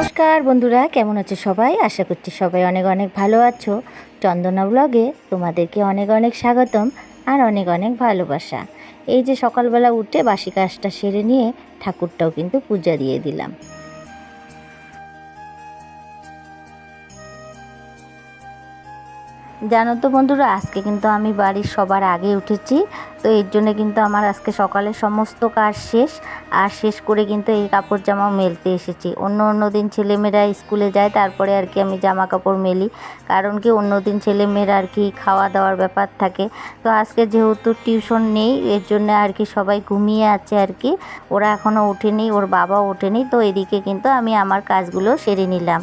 নমস্কার বন্ধুরা, কেমন আছো সবাই? আশা করছি সবাই অনেক অনেক ভালো আছো। চন্দনা ব্লগে তোমাদেরকে অনেক অনেক স্বাগতম আর অনেক অনেক ভালোবাসা। এই যে সকালবেলা উঠে বাসি কাজটা সেরে নিয়ে ঠাকুরটাও কিন্তু পূজা দিয়ে দিলাম। জানো তো বন্ধুরা, আজকে কিন্তু আমি বাড়ির সবার আগে উঠেছি, তো এর জন্য কিন্তু আমার আজকে সকালে সমস্ত কাজ শেষ, আর শেষ করে কিন্তু এই কাপড় জামা মেলতে এসেছি। অন্য অন্য দিন ছেলেমেয়েরা স্কুলে যায়, তারপরে আর কি আমি জামা কাপড় মেলি, কারণ কি অন্য দিন ছেলেমেয়েরা আর কি খাওয়া দাওয়ার ব্যাপার থাকে। তো আজকে যেহেতু টিউশন নেই, এর জন্য আর কি সবাই ঘুমিয়ে আছে আর কি, ওরা এখনও ওঠেনি, ওর বাবাও ওঠেনি, তো এদিকে কিন্তু আমি আমার কাজগুলো সেরে নিলাম।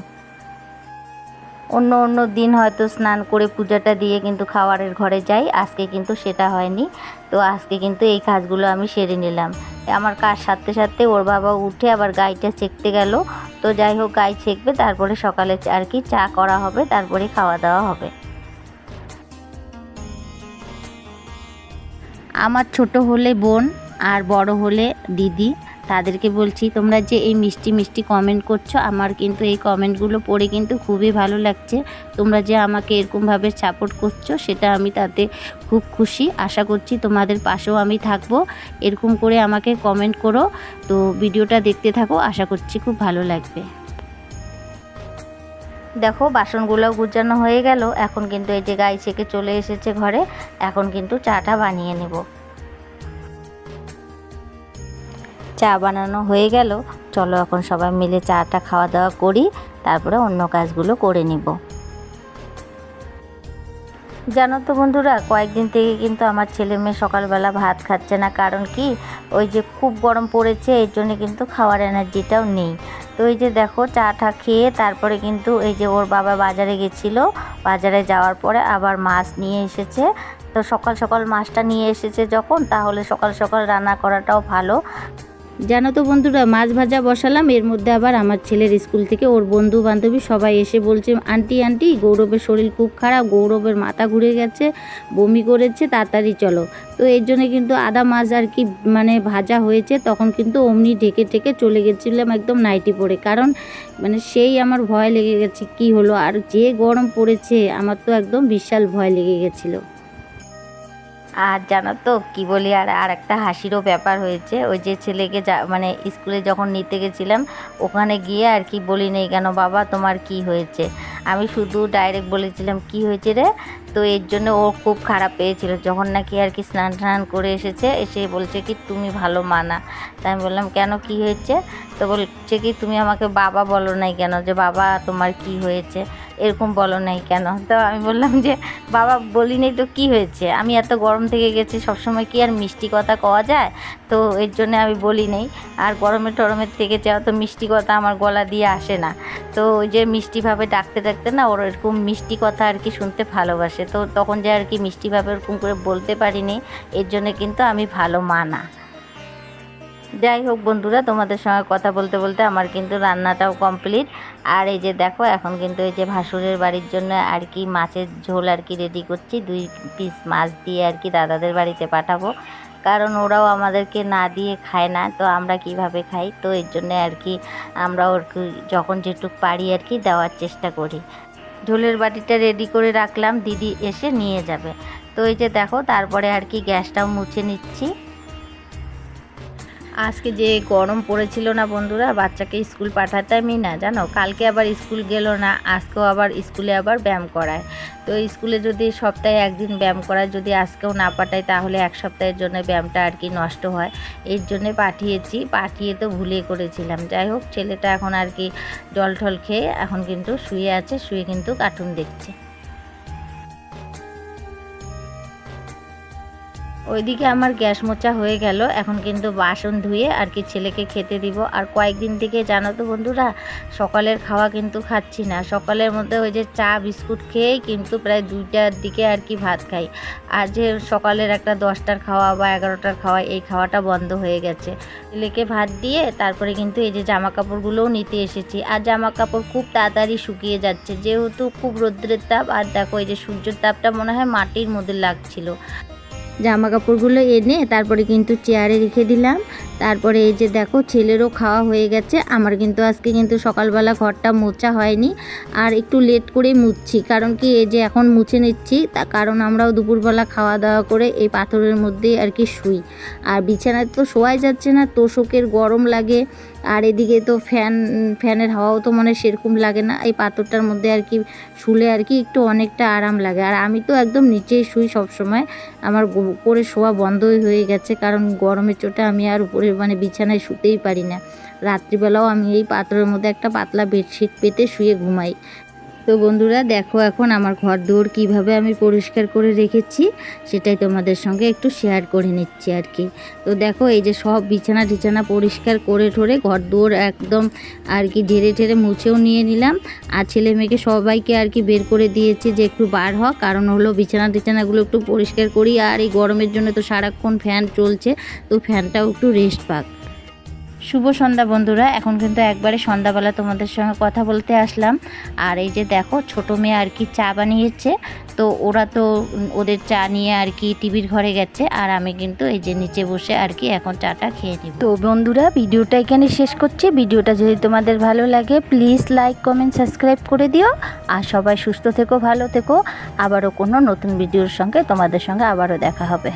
অন্য অন্য দিন হয়তো স্নান করে পূজাটা দিয়ে কিন্তু খাওয়ারের ঘরে যাই। আজকে কিন্তু সেটা হয়নি। তো আজকে কিন্তু এই কাজগুলো আমি সেরে নিলাম। আমার কাজ সারতে সারতে ওর বাবা উঠে আবার গাইটা চেকতে গেল। তো যাই হোক, গাই ছেঁকবে, তারপরে সকালে আর কি চা করা হবে, তারপরে খাওয়া দাওয়া হবে। আমার ছোট হলে বোন আর বড় হলে দিদি, তাদেরকে বলছি, তোমরা যে এই মিষ্টি মিষ্টি কমেন্ট করছ, আমার কিন্তু এই কমেন্টগুলো পড়ে কিন্তু খুবই ভালো লাগছে। তোমরা যে আমাকে এরকমভাবে সাপোর্ট করছ, সেটা আমি তাতে খুব খুশি। আশা করছি তোমাদের পাশেও আমি থাকব। এরকম করে আমাকে কমেন্ট করো। তো ভিডিওটা দেখতে থাকো, আশা করছি খুব ভালো লাগবে। দেখো বাসনগুলো গুজানো হয়ে গেল। এখন কিন্তু এই যে গাই ছেকে চলে এসেছে ঘরে, এখন কিন্তু চাটা বানিয়ে নেব। চা বানানো হয়ে গেল। চলো এখন সবাই মিলে চাটা খাওয়া দাওয়া করি, তারপরে অন্য কাজগুলো করে নিব। জানো তো বন্ধুরা, কয়েকদিন থেকে কিন্তু আমার ছেলে মেয়ে সকালবেলা ভাত খাচ্ছে না। কারণ কি? ওই যে খুব গরম পড়েছে, এর জন্য কিন্তু খাওয়ার এনার্জিটাও নেই। তো এই যে দেখো, চাটা খেয়ে তারপরে কিন্তু এই যে ওর বাবা বাজারে গেছিল। বাজারে যাওয়ার পরে আবার মাছ নিয়ে এসেছে। তো সকাল সকাল মাছটা নিয়ে এসেছে যখন, তাহলে সকাল সকাল রান্না করাটাও ভালো। জানো তো বন্ধুরা, মাছ ভাজা বসালাম, এর মধ্যে আবার আমার ছেলের স্কুল থেকে ওর বন্ধু বান্ধবী সবাই এসে বলছে, আন্টি আন্টি, গৌরবের শরীর খুব খারাপ, গৌরবের মাথা ঘুরে গেছে, বমি করেছে, তাড়াতাড়ি চলো। তো এর জন্য কিন্তু আদা মাছ আর কি মানে ভাজা হয়েছে, তখন কিন্তু অমনি ঢেকে ঢেকে চলে গেছিলাম একদম নাইটি পরে। কারণ মানে সেই আমার ভয় লেগে গেছে, কি হলো? আর যে গরম পড়েছে, আমার তো একদম বিশাল ভয় লেগে গেছিল। আর জানো তো, কি বলি, আর আর একটা হাসিরও ব্যাপার হয়েছে। ওই যে ছেলেকে যা মানে স্কুলে যখন নিতে গেছিলাম, ওখানে গিয়ে আর কি বলি নেই, কেন বাবা, তোমার কি হয়েছে? আমি শুধু ডাইরেক্ট বলেছিলাম, কি হয়েছে রে? তো এর জন্য ও খুব খারাপ পেয়েছিল। যখন নাকি আর কি স্নান টান করে এসেছে, এসে বলছে কি, তুমি ভালো মানা তাই আমি বললাম, কেন কি হয়েছে? তো বলছে কি, তুমি আমাকে বাবা বলো নাই কেন যে, বাবা, তোমার কি হয়েছে? এরকম বলো নাই কেন? তো আমি বললাম যে, বাবা, বলি নেই তো কি হয়েছে? আমি এত গরম থেকে গেছি, সবসময় কি আর মিষ্টি কথা কওয়া যায়? তো এর জন্য আমি বলি নেই। আর গরমে টরমের থেকে যাওয়া তো মিষ্টি কথা আমার গলা দিয়ে আসে না। তো ওই যে মিষ্টিভাবে ডাকতে ডাকতে না ওর এরকম মিষ্টি কথা আর কি শুনতে ভালোবাসে। তো তখন যে আর কি মিষ্টিভাবে ওরকম করে বলতে পারিনি, এর জন্য কিন্তু আমি ভালো মা না। যাই হোক বন্ধুরা, তোমাদের সঙ্গে কথা বলতে বলতে আমার কিন্তু রান্নাটাও কমপ্লিট আর এই যে দেখো, এখন কিন্তু এই যে ভাসুরের বাড়ির জন্য আর কি মাছের ঝোল আর কি রেডি করছি। দুই পিস মাছ দিয়ে আর কি দাদাদের বাড়িতে পাঠাবো। কারণ ওরাও আমাদেরকে না দিয়ে খায় না, তো আমরা কীভাবে খাই? তো এর জন্য আর কি আমরা ওর যখন যেটুক পারি আর কি দেওয়ার চেষ্টা করি। ঝোলের বাটিটা রেডি করে রাখলাম, দিদি এসে নিয়ে যাবে। তো এই যে দেখো, তারপরে আর কি গ্যাসটাও মুছে নিচ্ছি। আজকে যে গরম পড়েছিল না বন্ধুরা, বাচ্চাকে স্কুল পাঠাতামই না, জানো? কালকে আবার স্কুল গেল না, আজকেও আবার স্কুলে আবার ব্যায়াম করায়। তো স্কুলে যদি সপ্তাহে একদিন ব্যায়াম করায়, যদি আজকেও না পাঠায়, তাহলে এক সপ্তাহের জন্য ব্যায়ামটা আর কি নষ্ট হয়। এর জন্যে পাঠিয়েছি, পাঠিয়ে তো ভুলে করেছিলাম। যাই হোক, ছেলেটা এখন আর কি জল ঠল খেয়ে এখন কিন্তু শুয়ে আছে, শুয়ে কিন্তু কার্টুন দেখছে। ওইদিকে আমার গ্যাস মোচা হয়ে গেল। এখন কিন্তু বাসন ধুয়ে আর কি ছেলেকে খেতে দিব। আর কয়েকদিন থেকে জানো তো বন্ধুরা, সকালের খাওয়া কিন্তু খাচ্ছি না। সকালের মধ্যে ওই যে চা, বিস্কুট খেয়েই কিন্তু প্রায় দুইটার দিকে আর কি ভাত খাই। আর যে সকালের একটা দশটার খাওয়া বা এগারোটার খাওয়া, এই খাওয়াটা বন্ধ হয়ে গেছে। ছেলেকে ভাত দিয়ে তারপরে কিন্তু এই যে জামা কাপড়গুলোও নিতে এসেছি। আর জামা কাপড় খুব তাড়াতাড়ি শুকিয়ে যাচ্ছে। যেহেতু খুব রৌদ্রের তাপ, আর দেখো এই যে সূর্যের তাপটা মনে হয় মাটির মধ্যে লাগছিল। জামা কাপড়গুলো এনে তারপরে কিন্তু চেয়ারে রেখে দিলাম। তারপরে এই যে দেখো, ছেলেরও খাওয়া হয়ে গেছে। আমার কিন্তু আজকে কিন্তু সকালবেলা ঘরটা মোছা হয়নি। আর একটু লেট করেই মুছছি। কারণ কি, এই যে এখন মুছে নিচ্ছি, তা কারণ আমরাও দুপুরবেলা খাওয়া দাওয়া করে এই পাথরের মধ্যেই আর কি শুই। আর বিছানায় তো শোয়াই যাচ্ছে না তোষকের গরম লাগে। আর এদিকে তো ফ্যান, ফ্যানের হাওয়াও তো মানে সেরকম লাগে না। এই পাথরটার মধ্যে আর কি শুলে আর কি একটু অনেকটা আরাম লাগে। আর আমি তো একদম নিচেই শুই সবসময়। আমার উপরে শোয়া বন্ধই হয়ে গেছে, কারণ গরমের চোটে আমি আর উপরে মানে বিছানায় শুতেই পারি না। রাত্রিবেলাও আমি এই পাত্রের মধ্যে একটা পাতলা বেডশিট পেতে শুয়ে ঘুমাই। তো বন্ধুরা, দেখো এখন আমার ঘর দুয়ার কীভাবে আমি পরিষ্কার করে রেখেছি, সেটাই তোমাদের সঙ্গে একটু শেয়ার করে নিচ্ছি আর কি। তো দেখো, এই যে সব বিছানা টিছানা পরিষ্কার করে ঠরে ঘর দুয়ার একদম আর কি ঢেরে ঢেরে মুছেও নিয়ে নিলাম। আর ছেলে মেয়েকে সবাইকে আর কি বের করে দিয়েছি যে একটু বার হ, কারণ হলো বিছানা টিছানাগুলো একটু পরিষ্কার করি, আর এই গরমের জন্য তো সারাক্ষণ ফ্যান চলছে, তো ফ্যানটাও একটু রেস্ট পাক। শুভ সন্ধ্যা বন্ধুরা। এখন কিন্তু একবারে সন্ধ্যাবেলা তোমাদের সঙ্গে কথা বলতে আসলাম। আর এই যে দেখো, ছোট মেয়ে আর কি চা বানিয়েছে। তো ওরা তো ওদের চা নিয়ে আর কি টিভির ঘরে গেছে। আর আমি কিন্তু এই যে নিচে বসে আর কি এখন চাটা খেয়ে নিব। তো বন্ধুরা, ভিডিওটা এখানে শেষ করছি। ভিডিওটা যদি তোমাদের ভালো লাগে প্লিজ লাইক কমেন্ট সাবস্ক্রাইব করে দিও। আর সবাই সুস্থ থেকো, ভালো থেকো। আবারও কোনো নতুন ভিডিওর সঙ্গে তোমাদের সঙ্গে আবারও দেখা হবে।